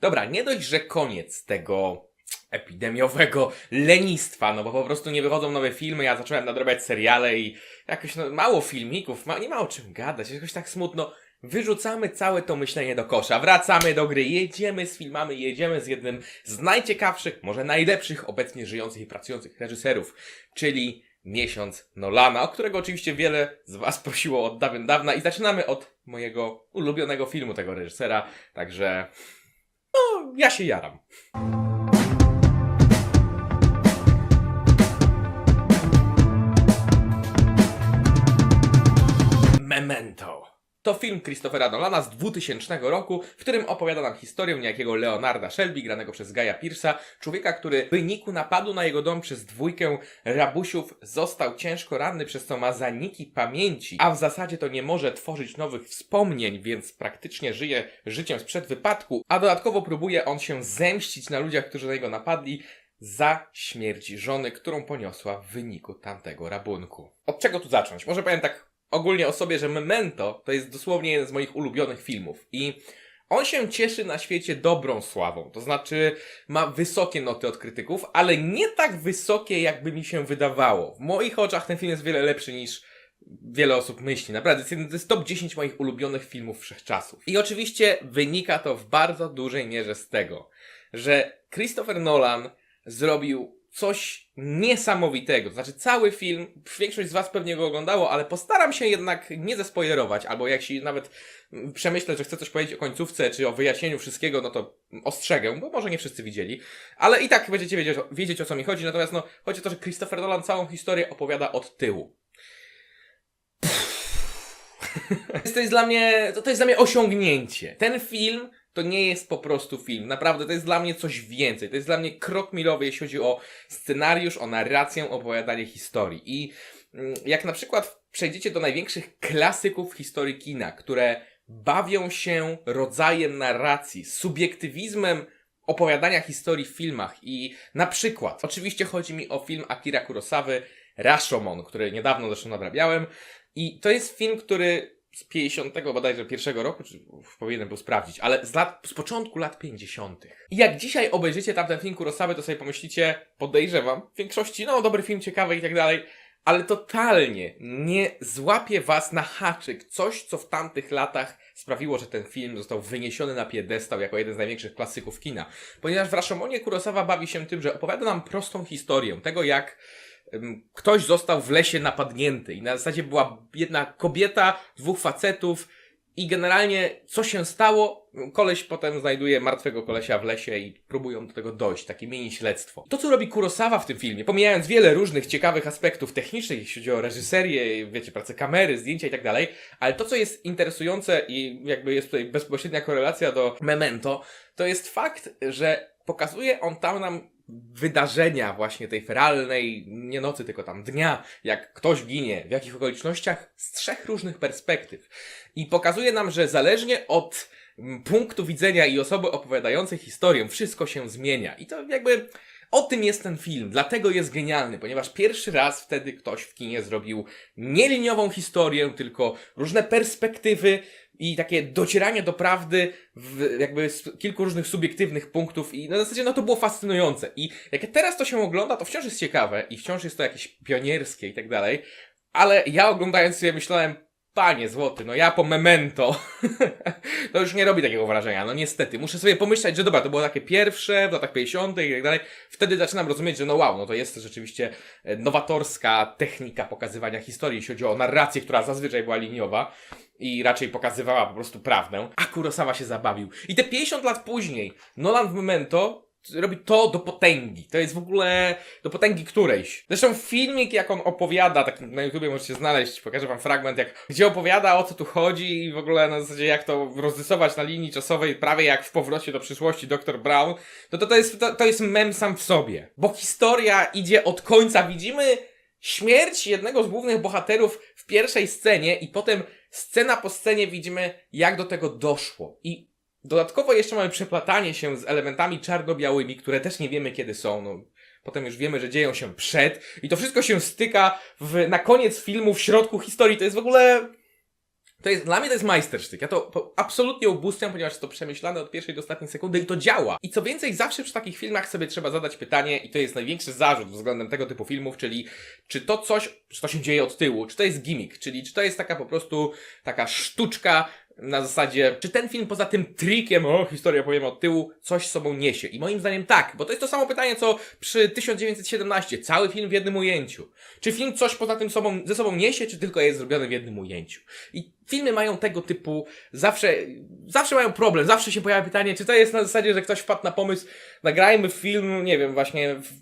Dobra, nie dość, że koniec tego epidemiowego lenistwa, no bo po prostu nie wychodzą nowe filmy, ja zacząłem nadrabiać seriale i jakoś no, mało filmików, ma, nie ma o czym gadać, jakoś tak smutno. Wyrzucamy całe to myślenie do kosza, wracamy do gry, jedziemy z filmami, jedziemy z jednym z najciekawszych, może najlepszych obecnie żyjących i pracujących reżyserów, czyli Miesiąc Nolana, o którego oczywiście wiele z Was prosiło od dawien dawna i zaczynamy od mojego ulubionego filmu tego reżysera, także no, ja się jaram. To film Christophera Nolana z 2000 roku, w którym opowiada nam historię niejakiego Leonarda Shelby, granego przez Gaja Pierce'a, człowieka, który w wyniku napadu na jego dom przez dwójkę rabusiów został ciężko ranny, przez co ma zaniki pamięci, a w zasadzie to nie może tworzyć nowych wspomnień, więc praktycznie żyje życiem sprzed wypadku, a dodatkowo próbuje on się zemścić na ludziach, którzy na niego napadli, za śmierć żony, którą poniosła w wyniku tamtego rabunku. Od czego tu zacząć? Może powiem tak ogólnie o sobie, że Memento to jest dosłownie jeden z moich ulubionych filmów i on się cieszy na świecie dobrą sławą, to znaczy ma wysokie noty od krytyków, ale nie tak wysokie, jakby mi się wydawało. W moich oczach ten film jest wiele lepszy niż wiele osób myśli. Naprawdę, to jest to jest top 10 moich ulubionych filmów wszechczasów. I oczywiście wynika to w bardzo dużej mierze z tego, że Christopher Nolan zrobił coś niesamowitego. Znaczy, cały film, większość z Was pewnie go oglądało, ale postaram się jednak nie zespoilerować, albo jak się nawet przemyślę, że chcę coś powiedzieć o końcówce, czy o wyjaśnieniu wszystkiego, no to ostrzegę, bo może nie wszyscy widzieli, ale i tak będziecie wiedzieć, wiedzieć o co mi chodzi. Natomiast, no, chodzi o to, że Christopher Nolan całą historię opowiada od tyłu. to jest dla mnie, to, to jest dla mnie osiągnięcie. Ten film to nie jest po prostu film. Naprawdę, to jest dla mnie coś więcej. To jest dla mnie krok milowy, jeśli chodzi o scenariusz, o narrację, opowiadanie historii. I mm, jak na przykład przejdziecie do największych klasyków historii kina, które bawią się rodzajem narracji, subiektywizmem opowiadania historii w filmach i na przykład, oczywiście chodzi mi o film Akira Kurosawy Rashomon, który niedawno zresztą nadrabiałem i to jest film, który z 50 bodajże pierwszego roku, czy uf, powinienem był sprawdzić, ale z, lat, z początku lat 50. I jak dzisiaj obejrzycie tamten film Kurosawy, to sobie pomyślicie, podejrzewam, w większości, no dobry film, ciekawy i tak dalej, ale totalnie nie złapie was na haczyk coś, co w tamtych latach sprawiło, że ten film został wyniesiony na piedestał jako jeden z największych klasyków kina. Ponieważ w Rashomonie Kurosawa bawi się tym, że opowiada nam prostą historię tego, jak ktoś został w lesie napadnięty i na zasadzie była jedna kobieta, dwóch facetów i generalnie co się stało, koleś potem znajduje martwego kolesia w lesie i próbują do tego dojść, takie mini śledztwo. To co robi Kurosawa w tym filmie, pomijając wiele różnych ciekawych aspektów technicznych, jeśli chodzi o reżyserię, wiecie, pracę kamery, zdjęcia i tak dalej, ale to co jest interesujące i jakby jest tutaj bezpośrednia korelacja do Memento, to jest fakt, że pokazuje on tam nam wydarzenia właśnie tej feralnej, nie nocy, tylko tam dnia, jak ktoś ginie, w jakich okolicznościach, z trzech różnych perspektyw. I pokazuje nam, że zależnie od mm, punktu widzenia i osoby opowiadającej historię, wszystko się zmienia. I to jakby o tym jest ten film, dlatego jest genialny, ponieważ pierwszy raz wtedy ktoś w kinie zrobił nie liniową historię, tylko różne perspektywy i takie docieranie do prawdy w jakby z kilku różnych subiektywnych punktów i na zasadzie no to było fascynujące. I jak teraz to się ogląda, to wciąż jest ciekawe i wciąż jest to jakieś pionierskie i tak dalej, ale ja oglądając sobie myślałem, panie złoty, no ja po memento, to już nie robi takiego wrażenia, no niestety. Muszę sobie pomyśleć, że dobra, to było takie pierwsze w latach 50. i tak dalej. Wtedy zaczynam rozumieć, że no wow, no to jest rzeczywiście e, nowatorska technika pokazywania historii, jeśli chodzi o narrację, która zazwyczaj była liniowa i raczej pokazywała po prostu prawdę, a Kurosawa się zabawił. I te 50 lat później Nolan w Memento robi to do potęgi. To jest w ogóle do potęgi którejś. Zresztą filmik, jak on opowiada, tak na YouTubie możecie znaleźć, pokażę wam fragment, jak, gdzie opowiada o co tu chodzi i w ogóle na zasadzie jak to rozrysować na linii czasowej, prawie jak w powrocie do przyszłości Dr. Brown, no to to jest, to, to jest mem sam w sobie. Bo historia idzie od końca. Widzimy śmierć jednego z głównych bohaterów w pierwszej scenie i potem scena po scenie widzimy, jak do tego doszło. I dodatkowo jeszcze mamy przeplatanie się z elementami czarno-białymi, które też nie wiemy kiedy są. No, potem już wiemy, że dzieją się przed i to wszystko się styka w, na koniec filmu, w środku historii. To jest w ogóle... To jest, dla mnie to jest majstersztyk. Ja to po, absolutnie ubóstwiam, ponieważ jest to przemyślane od pierwszej do ostatniej sekundy i to działa. I co więcej, zawsze przy takich filmach sobie trzeba zadać pytanie, i to jest największy zarzut względem tego typu filmów, czyli czy to coś, czy to się dzieje od tyłu, czy to jest gimmick, czyli czy to jest taka po prostu taka sztuczka na zasadzie, czy ten film poza tym trikiem, o, historia powiem od tyłu, coś sobą niesie. I moim zdaniem tak, bo to jest to samo pytanie, co przy 1917, cały film w jednym ujęciu. Czy film coś poza tym sobą, ze sobą niesie, czy tylko jest zrobiony w jednym ujęciu? I filmy mają tego typu, zawsze, zawsze mają problem, zawsze się pojawia pytanie, czy to jest na zasadzie, że ktoś wpadł na pomysł, nagrajmy film, nie wiem, właśnie w,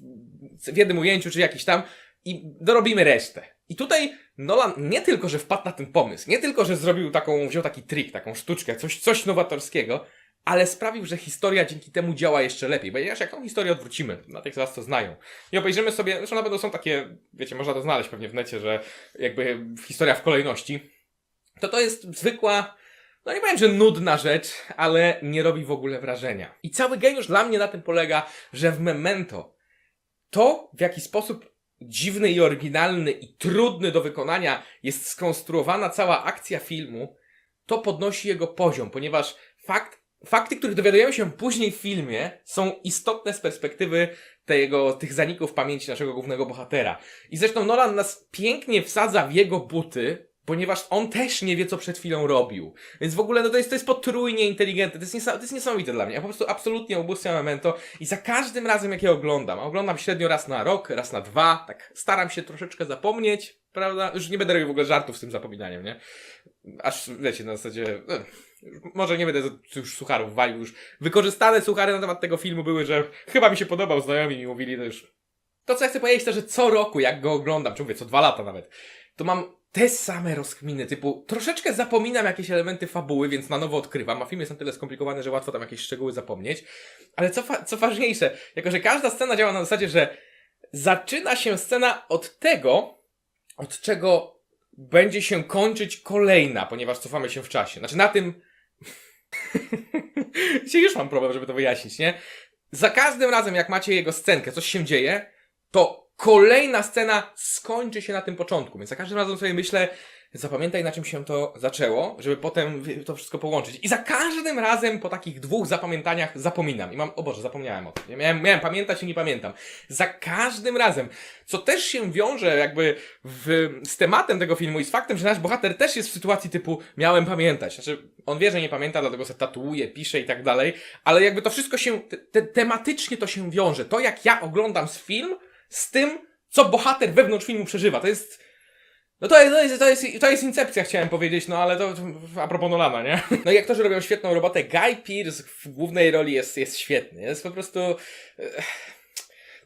w jednym ujęciu, czy jakiś tam, i dorobimy resztę. I tutaj Nolan nie tylko, że wpadł na ten pomysł, nie tylko, że zrobił taką, wziął taki trik, taką sztuczkę, coś, coś nowatorskiego, ale sprawił, że historia dzięki temu działa jeszcze lepiej. Ponieważ jak tą historię odwrócimy, na tych z Was to znają, i obejrzymy sobie, zresztą na pewno są takie, wiecie, można to znaleźć pewnie w necie, że jakby historia w kolejności, to to jest zwykła, no nie powiem, że nudna rzecz, ale nie robi w ogóle wrażenia. I cały geniusz dla mnie na tym polega, że w Memento to, w jaki sposób dziwny i oryginalny i trudny do wykonania jest skonstruowana cała akcja filmu, to podnosi jego poziom, ponieważ fakt, fakty, których dowiadujemy się później w filmie, są istotne z perspektywy tego, tych zaników pamięci naszego głównego bohatera. I zresztą Nolan nas pięknie wsadza w jego buty, ponieważ on też nie wie, co przed chwilą robił. Więc w ogóle no to, jest, to jest potrójnie inteligentne. To jest, niesa- to jest niesamowite dla mnie. Ja po prostu absolutnie ubóstwiam Memento i za każdym razem, jak je oglądam, a oglądam średnio raz na rok, raz na dwa, tak staram się troszeczkę zapomnieć, prawda? Już nie będę robił w ogóle żartów z tym zapominaniem, nie? Aż, wiecie, na zasadzie... e, Może nie będę już sucharów walił, już wykorzystane suchary na temat tego filmu były, że chyba mi się podobał, znajomi mi mówili, to już... To, co ja chcę powiedzieć, to, że co roku, jak go oglądam, czy mówię, co dwa lata nawet, to mam te same rozkminy, typu troszeczkę zapominam jakieś elementy fabuły, więc na nowo odkrywam, a film jest na tyle skomplikowany, że łatwo tam jakieś szczegóły zapomnieć. Ale co, fa- co ważniejsze, jako że każda scena działa na zasadzie, że zaczyna się scena od tego, od czego będzie się kończyć kolejna, ponieważ cofamy się w czasie. Znaczy na tym... Dzisiaj już mam problem, żeby to wyjaśnić, nie? Za każdym razem, jak macie jego scenkę, coś się dzieje, to kolejna scena skończy się na tym początku. Więc za każdym razem sobie myślę, zapamiętaj na czym się to zaczęło, żeby potem to wszystko połączyć. I za każdym razem po takich dwóch zapamiętaniach zapominam. I mam, o Boże, zapomniałem o tym. Ja miałem, miałem pamiętać i nie pamiętam. Za każdym razem. Co też się wiąże jakby w, z tematem tego filmu i z faktem, że nasz bohater też jest w sytuacji typu miałem pamiętać. Znaczy, on wie, że nie pamięta, dlatego se tatuuje, pisze i tak dalej, ale jakby to wszystko się, te, te, tematycznie to się wiąże. To jak ja oglądam film, z tym, co bohater wewnątrz filmu przeżywa. To jest, no to jest, to jest, to jest, to jest incepcja, chciałem powiedzieć, no ale to a propos Nolana, nie? No i aktorzy robią świetną robotę. Guy Pearce w głównej roli jest, jest świetny. Jest po prostu... eh,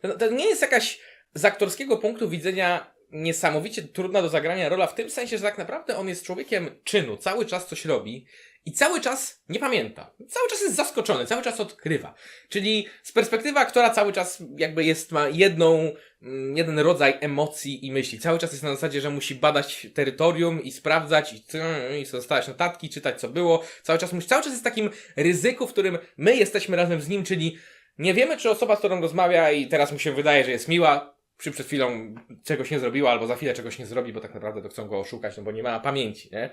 To, to nie jest jakaś z aktorskiego punktu widzenia niesamowicie trudna do zagrania rola, w tym sensie, że tak naprawdę on jest człowiekiem czynu, cały czas coś robi i cały czas nie pamięta. Cały czas jest zaskoczony, cały czas odkrywa. Czyli z perspektywy aktora cały czas jakby jest, ma jedną, mm, jeden rodzaj emocji i myśli. Cały czas jest na zasadzie, że musi badać terytorium i sprawdzać i, i zostawiać notatki, czytać co było. Cały czas musi, cały czas jest w takim ryzyku, w którym my jesteśmy razem z nim, czyli nie wiemy, czy osoba, z którą rozmawia i teraz mu się wydaje, że jest miła, czy przed chwilą czegoś nie zrobiła, albo za chwilę czegoś nie zrobi, bo tak naprawdę to chcą go oszukać, no bo nie ma pamięci, nie?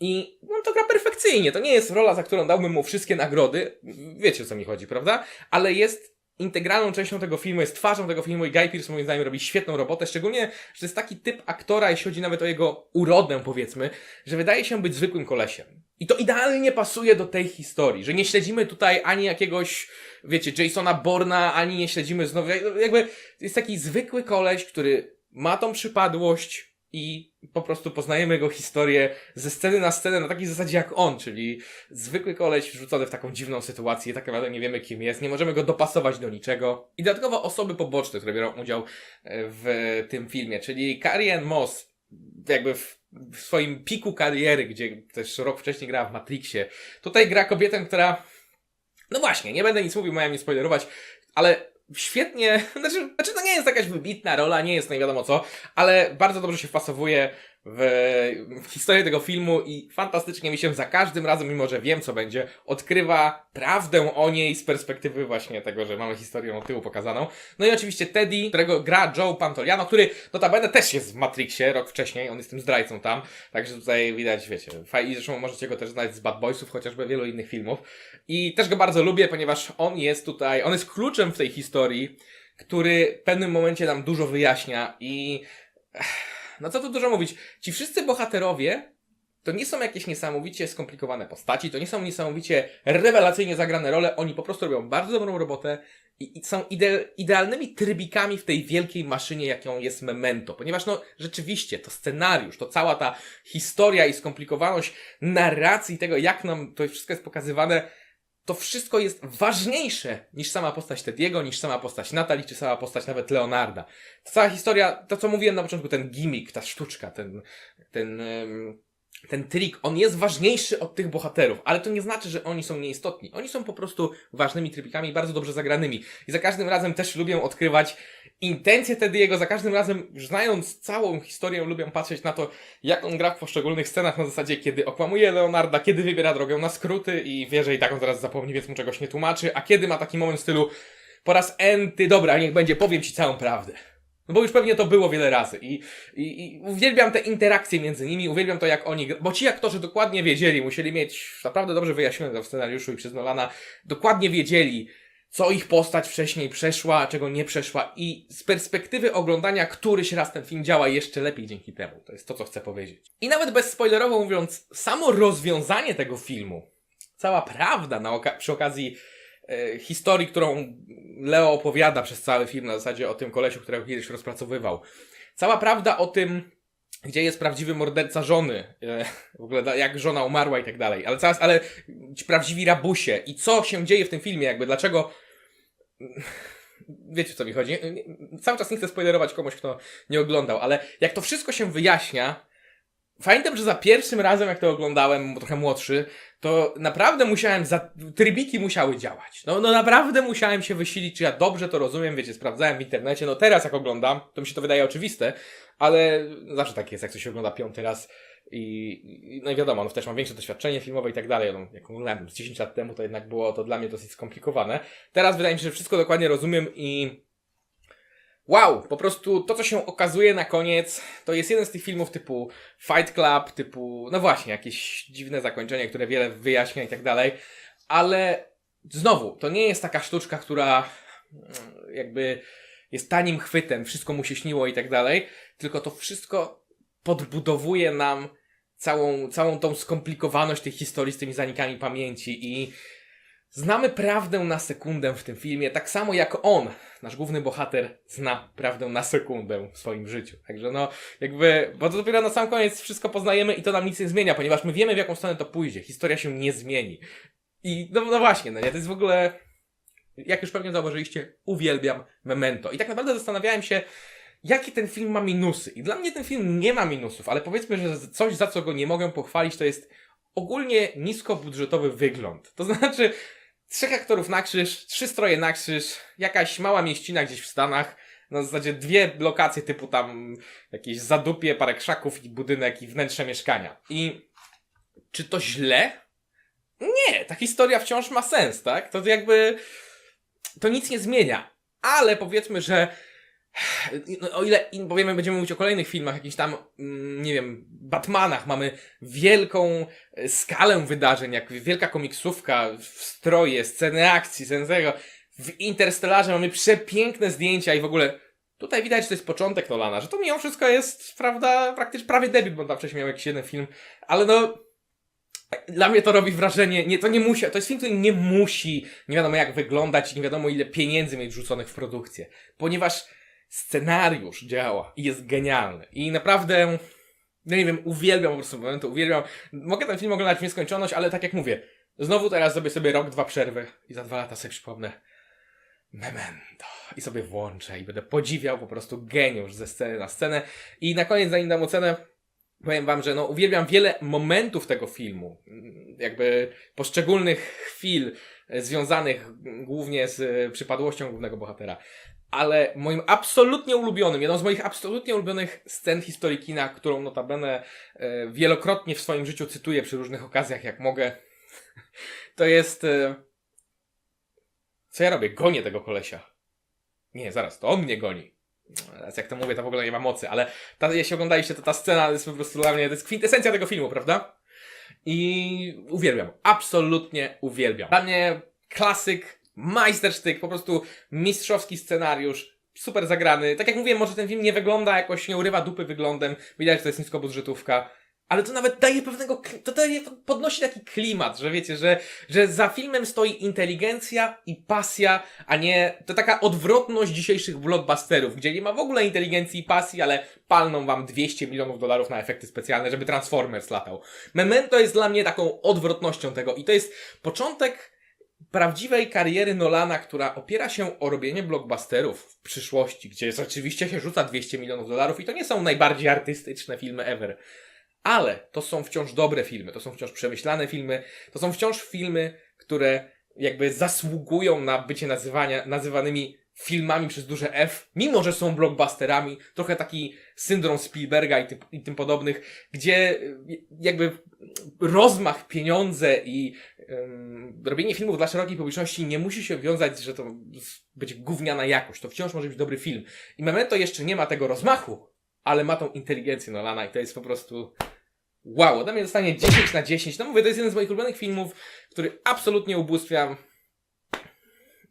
I on to gra perfekcyjnie. To nie jest rola, za którą dałbym mu wszystkie nagrody. Wiecie o co mi chodzi, prawda? Ale jest integralną częścią tego filmu, jest twarzą tego filmu i Guy Pearce moim zdaniem robi świetną robotę, szczególnie, że jest taki typ aktora, jeśli chodzi nawet o jego urodę powiedzmy, że wydaje się być zwykłym kolesiem. I to idealnie pasuje do tej historii, że nie śledzimy tutaj ani jakiegoś, wiecie, Jasona Borna, ani nie śledzimy znowu, jakby jest taki zwykły koleś, który ma tą przypadłość i po prostu poznajemy jego historię ze sceny na scenę na takiej zasadzie jak on, czyli zwykły koleś wrzucony w taką dziwną sytuację, tak naprawdę nie wiemy kim jest, nie możemy go dopasować do niczego. I dodatkowo osoby poboczne, które biorą udział e, w tym filmie, czyli Carrie Ann Moss, jakby w, w swoim piku kariery, gdzie też rok wcześniej grała w Matrixie, tutaj gra kobietę, która no właśnie, nie będę nic mówił, miałem nie spoilerować, ale świetnie, znaczy, znaczy to nie jest jakaś wybitna rola, nie jest nie wiadomo co, ale bardzo dobrze się wpasowuje w, w historię tego filmu i fantastycznie mi się za każdym razem, mimo że wiem co będzie, odkrywa prawdę o niej z perspektywy właśnie tego, że mamy historię od tyłu pokazaną. No i oczywiście Teddy, którego gra Joe Pantoliano, który notabene też jest w Matrixie rok wcześniej, on jest tym zdrajcą tam, także tutaj widać, wiecie, fajnie, zresztą możecie go też znać z Bad Boysów, chociażby wielu innych filmów. I też go bardzo lubię, ponieważ on jest tutaj, on jest kluczem w tej historii, który w pewnym momencie nam dużo wyjaśnia i no co tu dużo mówić, ci wszyscy bohaterowie to nie są jakieś niesamowicie skomplikowane postaci, to nie są niesamowicie rewelacyjnie zagrane role, oni po prostu robią bardzo dobrą robotę i, i są ide idealnymi trybikami w tej wielkiej maszynie, jaką jest Memento. Ponieważ no rzeczywiście to scenariusz, to cała ta historia i skomplikowaność narracji tego, jak nam to wszystko jest pokazywane, to wszystko jest ważniejsze niż sama postać Tediego, niż sama postać Natalii, czy sama postać nawet Leonarda. Ta cała historia, to co mówiłem na początku, ten gimmick, ta sztuczka, ten, ten, ten trik, on jest ważniejszy od tych bohaterów, ale to nie znaczy, że oni są nieistotni. Oni są po prostu ważnymi trybikami, bardzo dobrze zagranymi. I za każdym razem też lubię odkrywać intencje Tediego, za każdym razem, znając całą historię, lubię patrzeć na to, jak on gra w poszczególnych scenach na zasadzie, kiedy okłamuje Leonarda, kiedy wybiera drogę na skróty i wie, że i tak on zaraz zapomni, więc mu czegoś nie tłumaczy, a kiedy ma taki moment w stylu po raz enty, dobra, niech będzie, powiem ci całą prawdę. No bo już pewnie to było wiele razy i, i, i uwielbiam te interakcje między nimi, uwielbiam to jak oni, bo ci aktorzy dokładnie wiedzieli, musieli mieć naprawdę dobrze wyjaśnione to w scenariuszu i przez Nolana, dokładnie wiedzieli, co ich postać wcześniej przeszła, czego nie przeszła i z perspektywy oglądania któryś raz ten film działa jeszcze lepiej dzięki temu. To jest to, co chcę powiedzieć. I nawet bezspoilerowo mówiąc, samo rozwiązanie tego filmu, cała prawda na oka- przy okazji historii, którą Leo opowiada przez cały film na zasadzie o tym kolesiu, którego kiedyś rozpracowywał. Cała prawda o tym, gdzie jest prawdziwy morderca żony, e, w ogóle jak żona umarła i tak dalej, ale cały, ale ci prawdziwi rabusie i co się dzieje w tym filmie, jakby dlaczego wiecie o co mi chodzi. Cały czas nie chcę spoilerować komuś, kto nie oglądał, ale jak to wszystko się wyjaśnia, pamiętam, że za pierwszym razem, jak to oglądałem, trochę młodszy, to naprawdę musiałem, za, trybiki musiały działać. No, no naprawdę musiałem się wysilić, czy ja dobrze to rozumiem, wiecie, sprawdzałem w internecie, no teraz jak oglądam, to mi się to wydaje oczywiste, ale zawsze tak jest, jak coś ogląda piąty raz i, i no i wiadomo, no też mam większe doświadczenie filmowe i tak dalej, no jak oglądałem z 10 lat temu, to jednak było to dla mnie dosyć skomplikowane. Teraz wydaje mi się, że wszystko dokładnie rozumiem i wow, po prostu to, co się okazuje na koniec, to jest jeden z tych filmów typu Fight Club, typu, no właśnie, jakieś dziwne zakończenie, które wiele wyjaśnia i tak dalej, ale znowu, to nie jest taka sztuczka, która mm, jakby jest tanim chwytem, wszystko mu się śniło i tak dalej, tylko to wszystko podbudowuje nam całą, całą tą skomplikowaność tej historii z tymi zanikami pamięci i znamy prawdę na sekundę w tym filmie, tak samo jak on, nasz główny bohater, zna prawdę na sekundę w swoim życiu. Także no, jakby, bo to dopiero na sam koniec wszystko poznajemy i to nam nic nie zmienia, ponieważ my wiemy w jaką stronę to pójdzie, historia się nie zmieni. I no, no właśnie, no nie, to jest w ogóle, jak już pewnie zauważyliście, uwielbiam Memento. I tak naprawdę zastanawiałem się, jakie ten film ma minusy. I dla mnie ten film nie ma minusów, ale powiedzmy, że coś, za co go nie mogę pochwalić, to jest ogólnie niskobudżetowy wygląd. To znaczy, trzech aktorów na krzyż, trzy stroje na krzyż, jakaś mała mieścina gdzieś w Stanach, na zasadzie dwie lokacje typu tam jakieś zadupie, parę krzaków i budynek i wnętrze mieszkania. I czy to źle? Nie, ta historia wciąż ma sens, tak? To jakby to nic nie zmienia. Ale powiedzmy, że o ile powiemy, będziemy mówić o kolejnych filmach, jakichś tam, mm, nie wiem, Batmanach, mamy wielką e, skalę wydarzeń, jak wielka komiksówka, stroje, sceny akcji, sceny tego. W Interstellarze mamy przepiękne zdjęcia i w ogóle tutaj widać, że to jest początek Nolana, że to mimo wszystko jest, prawda, praktycznie prawie debiut, bo tam wcześniej miał jakiś jeden film, ale no, dla mnie to robi wrażenie, nie, to nie musi, to jest film, który nie musi, nie wiadomo jak wyglądać nie wiadomo ile pieniędzy mieć rzuconych w produkcję, ponieważ scenariusz działa i jest genialny. I naprawdę, no nie wiem, uwielbiam po prostu momentu, uwielbiam. Mogę ten film oglądać w nieskończoność, ale tak jak mówię, znowu teraz zrobię sobie rok, dwa przerwy i za dwa lata sobie przypomnę Memento. I sobie włączę i będę podziwiał po prostu geniusz ze sceny na scenę. I na koniec, zanim dam ocenę, powiem wam, że no uwielbiam wiele momentów tego filmu. Jakby poszczególnych chwil e, związanych głównie z e, przypadłością głównego bohatera. Ale moim absolutnie ulubionym, jedną z moich absolutnie ulubionych scen historii kina, którą notabene e, wielokrotnie w swoim życiu cytuję przy różnych okazjach, jak mogę, to jest... E, co ja robię? Gonię tego kolesia. Nie, zaraz, to on mnie goni. Teraz jak to mówię, to w ogóle nie ma mocy, ale ta, jeśli oglądaliście, to ta scena jest po prostu dla mnie, to jest kwintesencja tego filmu, prawda? I uwielbiam, absolutnie uwielbiam. Dla mnie klasyk, majstersztyk, po prostu mistrzowski scenariusz, super zagrany. Tak jak mówiłem, może ten film nie wygląda jakoś, nie urywa dupy wyglądem, widać, że to jest niskobudżetówka, ale to nawet daje pewnego, to daje, podnosi taki klimat, że wiecie, że, że za filmem stoi inteligencja i pasja, a nie, to taka odwrotność dzisiejszych blockbusterów, gdzie nie ma w ogóle inteligencji i pasji, ale palną wam 200 milionów dolarów na efekty specjalne, żeby Transformers latał. Memento jest dla mnie taką odwrotnością tego i to jest początek prawdziwej kariery Nolana, która opiera się o robienie blockbusterów w przyszłości, gdzie rzeczywiście się rzuca 200 milionów dolarów i to nie są najbardziej artystyczne filmy ever. Ale to są wciąż dobre filmy, to są wciąż przemyślane filmy, to są wciąż filmy, które jakby zasługują na bycie nazywania, nazywanymi filmami przez duże F, mimo że są blockbusterami, trochę taki syndrom Spielberga i tym, i tym podobnych, gdzie y, jakby rozmach, pieniądze i ym, robienie filmów dla szerokiej publiczności nie musi się wiązać, że to będzie gówniana jakość. To wciąż może być dobry film. I Memento jeszcze nie ma tego rozmachu, ale ma tą inteligencję Nolana i to jest po prostu wow. Ode mnie dostanie 10 na 10. No mówię, to jest jeden z moich ulubionych filmów, który absolutnie ubóstwiam.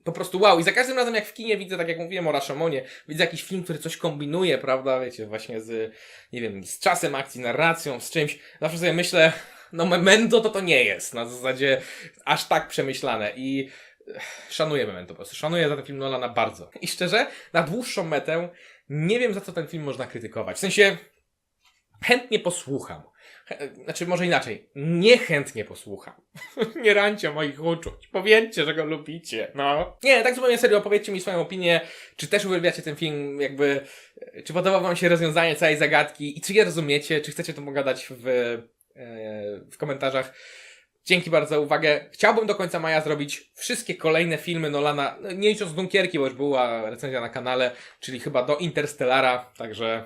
Po prostu wow. I za każdym razem jak w kinie widzę, tak jak mówiłem o Rashomonie, widzę jakiś film, który coś kombinuje, prawda, wiecie, właśnie z, nie wiem, z czasem akcji, narracją, z czymś. Zawsze sobie myślę, no Memento to to nie jest. Na zasadzie aż tak przemyślane i ech, szanuję Memento po prostu. Szanuję za ten film Nolana bardzo. I szczerze, na dłuższą metę nie wiem za co ten film można krytykować. W sensie chętnie posłucham. Znaczy, może inaczej. Niechętnie posłucham. nie rancie moich uczuć. Powiedzcie, że go lubicie. No. Nie, tak zupełnie serio, powiedzcie mi swoją opinię. Czy też uwielbiacie ten film, jakby. e, Czy podoba wam się rozwiązanie całej zagadki i czy je rozumiecie? Czy chcecie to pogadać w, e, w komentarzach? Dzięki bardzo za uwagę. Chciałbym do końca maja zrobić wszystkie kolejne filmy Nolana, no, nie licząc Dunkierki, bo już była recenzja na kanale, czyli chyba do Interstellara, także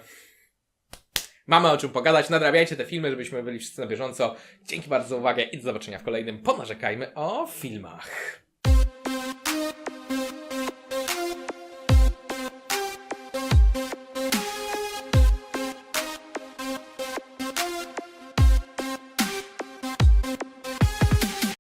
mamy o czym pogadać. Nadrabiajcie te filmy, żebyśmy byli wszyscy na bieżąco. Dzięki bardzo za uwagę i do zobaczenia w kolejnym Ponarzekajmy o filmach.